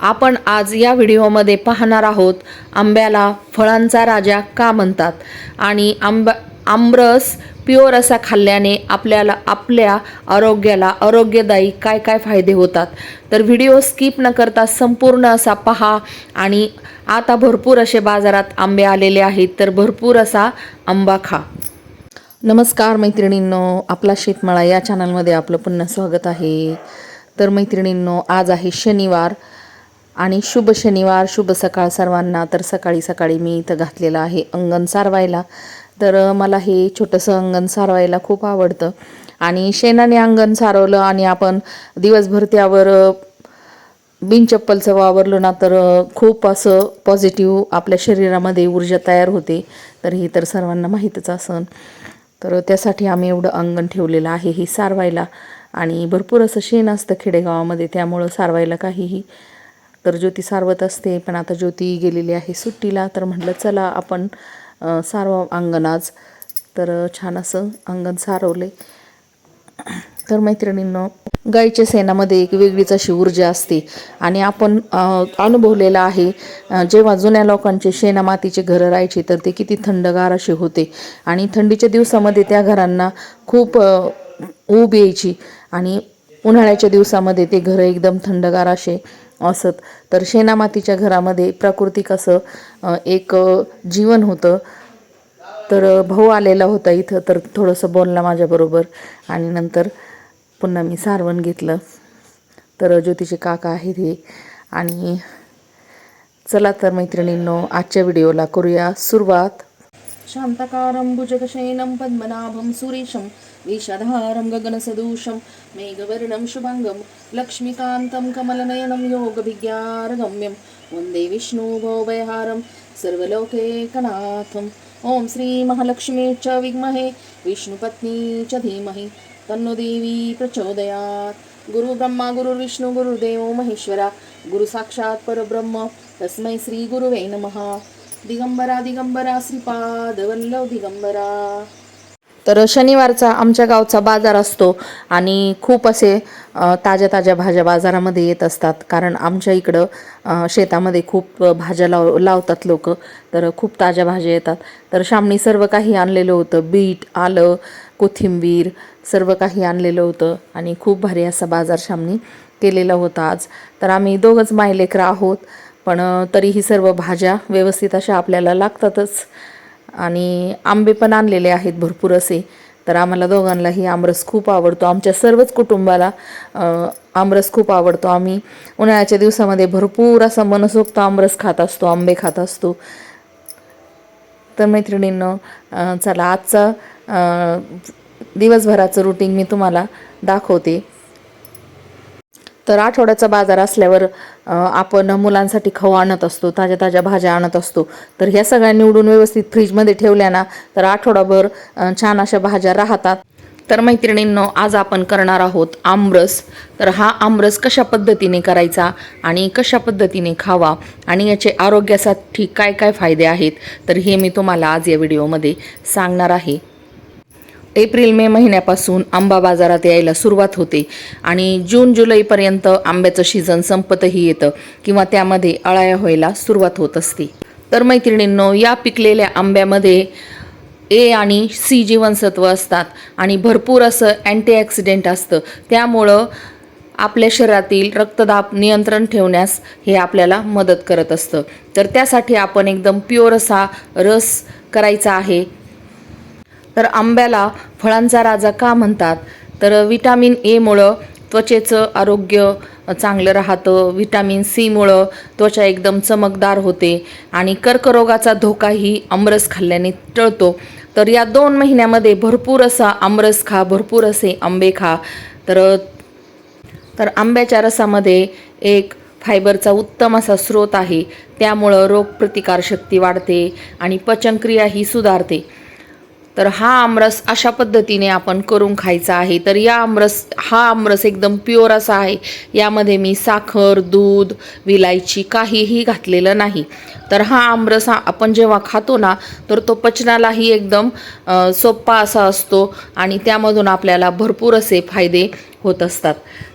आपण आज या व्हिडिओमध्ये पाहणार आहोत आंब्याला फळांचा राजा का म्हणतात? आणि आंबा आमरस प्युअर असा खाल्ल्याने आपल्याला आपल्या आरोग्याला आरोग्यदायी काय काय फायदे होतात? तर व्हिडिओ स्किप न करता संपूर्ण असा पहा आणि आता भरपूर असे बाजारात आंबे आलेले आहेत तर भरपूर असा आंबा खा. नमस्कार मैत्रिणींनो आपला शेतमाळा या चॅनलमध्ये आपलं पुन्हा स्वागत आहे. तर मैत्रिणींनो आज आहे शनिवार. आणि शुभ शनिवार शुभ सकाळ सर्वांना. तर सकाळी सकाळी मी इथं घातलेलं आहे अंगण सारवायला. तर मला हे छोटंसं अंगण सारवायला खूप आवडतं. आणि शेणाने अंगण सारवलं आणि आपण दिवसभर त्यावर बिनचप्पलचं वावरलो ना तर खूप असं पॉझिटिव्ह आपल्या शरीरामध्ये ऊर्जा तयार होते. तर हे तर सर्वांना माहीतच असन. तर त्यासाठी आम्ही एवढं अंगण ठेवलेलं आहे हे सारवायला. आणि भरपूर असं शेण असतं खेडेगावामध्ये त्यामुळं सारवायला काहीही तर ज्योती सारवत असते पण आता ज्योती गेलेली आहे सुट्टीला. तर म्हटलं चला आपण अ, सारवा अंगण आज. तर छान असं अंगण सारवले. तर मैत्रिणींनो गाईच्या शेणामध्ये एक वेगळीच अशी ऊर्जा असते. आणि आपण अनुभवलेलं आहे जेव्हा जुन्या लोकांचे शेणा मातीचे घरं राहायचे तर ते किती थंडगार असे होते. आणि थंडीच्या दिवसामध्ये त्या घरांना खूप ऊब यायची. आणि उन्हाळ्याच्या दिवसामध्ये ते घरं एकदम थंडगार असे असत. तर शेणामातीच्या घरामध्ये प्राकृतिक असं एक जीवन होतं. तर भाऊ आलेला होता इथं तर थोडंसं बोलला माझ्याबरोबर. आणि नंतर पुन्हा मी सारवण घेतलं. तर ज्योतीचे काका आहेत हे. आणि चला तर मैत्रिणींनो आजच्या व्हिडिओला करूया सुरुवात. शान्तकारं भुजगशयनं पद्मनाभं सुरेशं विषधारं गगनसदूषं मेघवर्णं शुभङ्गं लक्ष्मीकान्तं कमलनयनं योगभिज्ञारगम्यं वन्दे विष्णुभोभयहारं सर्वलोकेकनाथम् ॐ श्रीमहालक्ष्मी च विद्महे विष्णुपत्नी च धीमहि तन्नो देवी प्रचोदयात्। गुरुब्रह्मा गुरुर्विष्णु गुरुर्देवो महेश्वरा गुरुसाक्षात् परब्रह्म तस्मै श्रीगुरुवे नमः। दिगंबरा दिगंबरा श्रीपाद वल्लव दिगंबरा तर शनिवारचा आमच्या गावचा बाजार असतो आणि खूप असे ताज्या ताज्या भाज्या बाजारामध्ये येत असतात. कारण आमच्या इकडं शेतामध्ये खूप भाज्या लाव लावतात लोक. तर खूप ताज्या भाज्या येतात. तर शामणी सर्व काही आणलेलं होतं. बीट आलं कोथिंबीर सर्व काही आणलेलं होतं. आणि खूप भारी असा बाजार शामणी केलेला होता आज. तर आम्ही दोघंच मायलेकरं आहोत. पण तरीही सर्व भाज्या व्यवस्थित अशा आपल्याला लागतातच. आणि आंबे पण आणलेले आहेत भरपूर असे. तर आम्हाला दोघांनाही आमरस खूप आवडतो. आमच्या सर्वच कुटुंबाला आमरस खूप आवडतो. आम्ही उन्हाळ्याच्या दिवसामध्ये भरपूर असा मनसोक्त आमरस खात असतो आंबे खात असतो. तर मैत्रिणींनो चला आजचा दिवसभराचं रुटीन मी तुम्हाला दाखवते. तर आठवड्याचा बाजार असल्यावर आपण मुलांसाठी खाऊ आणत असतो ताज्या ताज्या भाज्या आणत असतो. तर ह्या सगळ्या निवडून व्यवस्थित फ्रीजमध्ये ठेवल्या ना तर आठवडाभर छान अशा भाज्या राहतात. तर मैत्रिणींनो आज आपण करणार आहोत आमरस. तर हा आमरस कशा पद्धतीने करायचा आणि कशा पद्धतीने खावा आणि याचे आरोग्यासाठी काय काय फायदे आहेत तर हे मी तुम्हाला आज या व्हिडिओमध्ये सांगणार आहे. एप्रिल मे महिन्यापासून आंबा बाजारात यायला सुरुवात होते आणि जून जुलैपर्यंत आंब्याचं सीझन संपतही येतं किंवा त्यामध्ये अळाया व्हायला सुरुवात होत असते. तर मैत्रिणींनो या पिकलेल्या आंब्यामध्ये ए आणि सी जीवनसत्व असतात आणि भरपूर असं अँटीऑक्सिडेंट असतं. त्यामुळं आपल्या शरीरातील रक्तदाब नियंत्रण ठेवण्यास हे आपल्याला मदत करत असतं. तर त्यासाठी आपण एकदम प्युअर असा रस करायचा आहे. तर आंब्याला फळांचा राजा का म्हणतात? तर विटॅमिन एमुळं त्वचेचं आरोग्य चांगलं राहतं. विटॅमिन सीमुळं त्वचा एकदम चमकदार होते आणि कर्करोगाचा धोकाही आमरस खाल्ल्याने टळतो. तर या दोन महिन्यामध्ये भरपूर असा आमरस खा भरपूर असे आंबे खा. तर तर आंब्याच्या रसामध्ये एक फायबरचा उत्तम असा स्रोत आहे. त्यामुळं रोगप्रतिकारशक्ती वाढते आणि पचनक्रियाही सुधारते. तर हा आमरस अशा पद्धतीने आपण करून खायचा आहे. तर या आमरस हा आमरस एकदम प्युअर असा आहे. यामध्ये मी साखर दूध विलायची काहीही घातलेलं नाही. तर हा आमरस हा आपण जेव्हा खातो ना तर तो पचनालाही एकदम सोप्पा असा असतो आणि त्यामधून आपल्याला भरपूर असे फायदे होत असतात.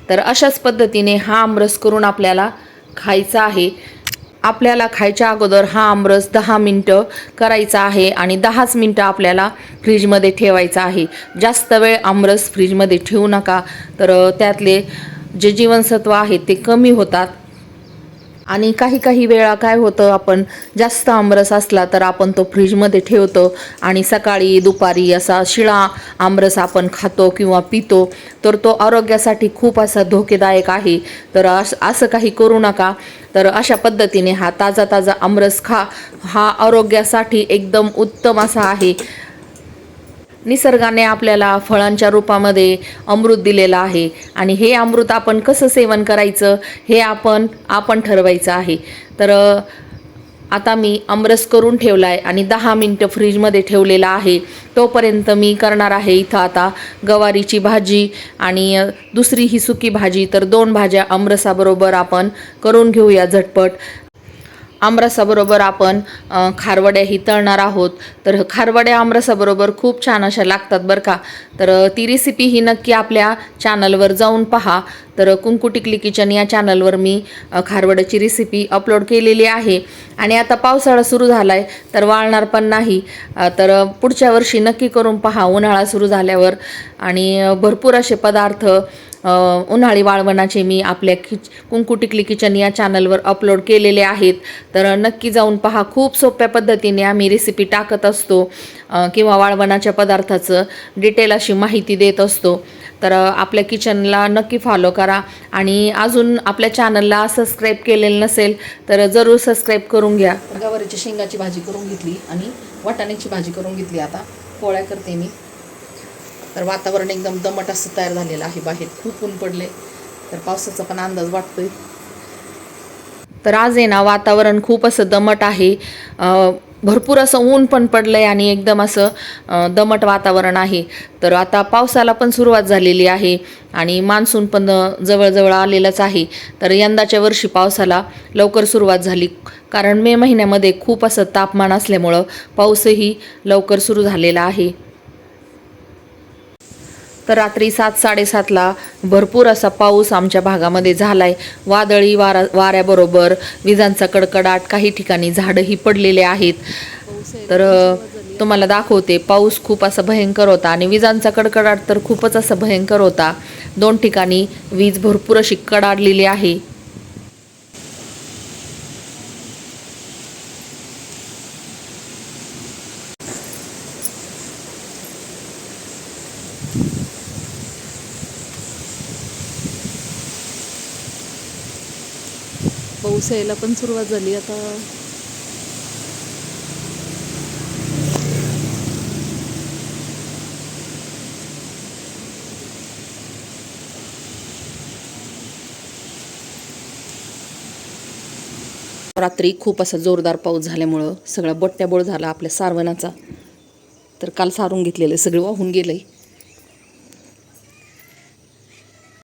तर अशाच पद्धतीने हा आमरस करून आपल्याला खायचा आहे. आपल्याला खायच्या अगोदर हा आमरस दहा मिनटं करायचा आहे आणि दहाच मिनटं आपल्याला फ्रीजमध्ये ठेवायचा आहे. जास्त वेळ आमरस फ्रीजमध्ये ठेवू नका. तर त्यातले जे जीवनसत्व आहेत ते कमी होतात. आणि काही काही वेळा काय होतं आपण जास्त आमरस असला तर आपण तो फ्रीजमध्ये ठेवतो आणि सकाळी दुपारी असा शिळा आमरस आपण खातो किंवा पितो तर तो आरोग्यासाठी खूप असा धोकेदायक आहे. तर असं असं काही करू नका. तर अशा पद्धतीने हा ताजा ताजा आमरस खा. हा आरोग्यासाठी एकदम उत्तम असा आहे. निसर्गाने आपल्याला फळांच्या रूपामध्ये अमृत दिलेलं आहे. आणि हे अमृत आपण कसं सेवन करायचं? हे आपण आपण ठरवायचं आहे. तर आता मी आमरस करून ठेवला आहे आणि दहा मिनटं फ्रीजमध्ये ठेवलेला आहे. तोपर्यंत मी करणार आहे इथं आता गवारीची भाजी आणि दुसरी ही सुकी भाजी. तर दोन भाज्या आमरसाबरोबर आपण करून घेऊया झटपट. आमरसाबरोबर आपण खारवड्याही तळणार आहोत. तर खारवड्या आमरसाबरोबर खूप छान अशा लागतात बरं का. तर ती रेसिपी ही नक्की आपल्या चॅनलवर जाऊन पहा. तर कुंकू टिकली किचन या चॅनलवर मी खारवड्याची रेसिपी अपलोड केलेली आहे. आणि आता पावसाळा सुरू झाला आहे तर वाळणार पण नाही. तर पुढच्या वर्षी नक्की करून पहा उन्हाळा सुरू झाल्यावर. आणि भरपूर असे पदार्थ उन्हाळी वाळवणाचे मी आपल्या किच कुंकू टिकली किचन या चॅनलवर अपलोड केलेले आहेत. तर नक्की जाऊन पहा खूप सोप्या पद्धतीने आम्ही रेसिपी टाकत असतो किंवा वाळवणाच्या पदार्थाचं डिटेल अशी माहिती देत असतो. तर आपल्या किचनला नक्की फॉलो करा. आणि अजून आपल्या चॅनलला सबस्क्राईब केलेलं नसेल तर जरूर सबस्क्राईब करून घ्या. गवारीची शेंगाची भाजी करून घेतली आणि वाटाण्याची भाजी करून घेतली. आता पोळ्या करते मी. तर वातावरण एकदम दमट असं तयार झालेलं आहे. बाहेर खूप ऊन पडले तर पावसाचा पण अंदाज वाटतोय. तर आज आहे ना वातावरण खूप असं दमट आहे. भरपूर असं ऊन पण पडलं आहे आणि एकदम असं दमट वातावरण आहे. तर आता पावसाला पण सुरुवात झालेली आहे आणि मान्सून पण जवळजवळ आलेलंच आहे. तर यंदाच्या वर्षी पावसाला लवकर सुरुवात झाली. कारण मे महिन्यामध्ये खूप असं तापमान असल्यामुळं पाऊसही लवकर सुरू झालेला आहे. तर रात्री सात साडेसातला भरपूर असा पाऊस आमच्या भागामध्ये झाला आहे वादळी वारा वाऱ्याबरोबर विजांचा कडकडाट काही ठिकाणी झाडंही पडलेले आहेत. तर तुम्हाला दाखवते पाऊस खूप असा भयंकर होता आणि विजांचा कडकडाट तर खूपच असा भयंकर होता. दोन ठिकाणी वीज भरपूर अशी कडाडलेली आहे. पाऊस यायला पण सुरुवात झाली. आता रात्री खूप असा जोरदार पाऊस झाल्यामुळं सगळा बट्ट्याबोळ झाला आपल्या सारवणाचा. तर काल सारून घेतलेलं सगळं वाहून गेलंय.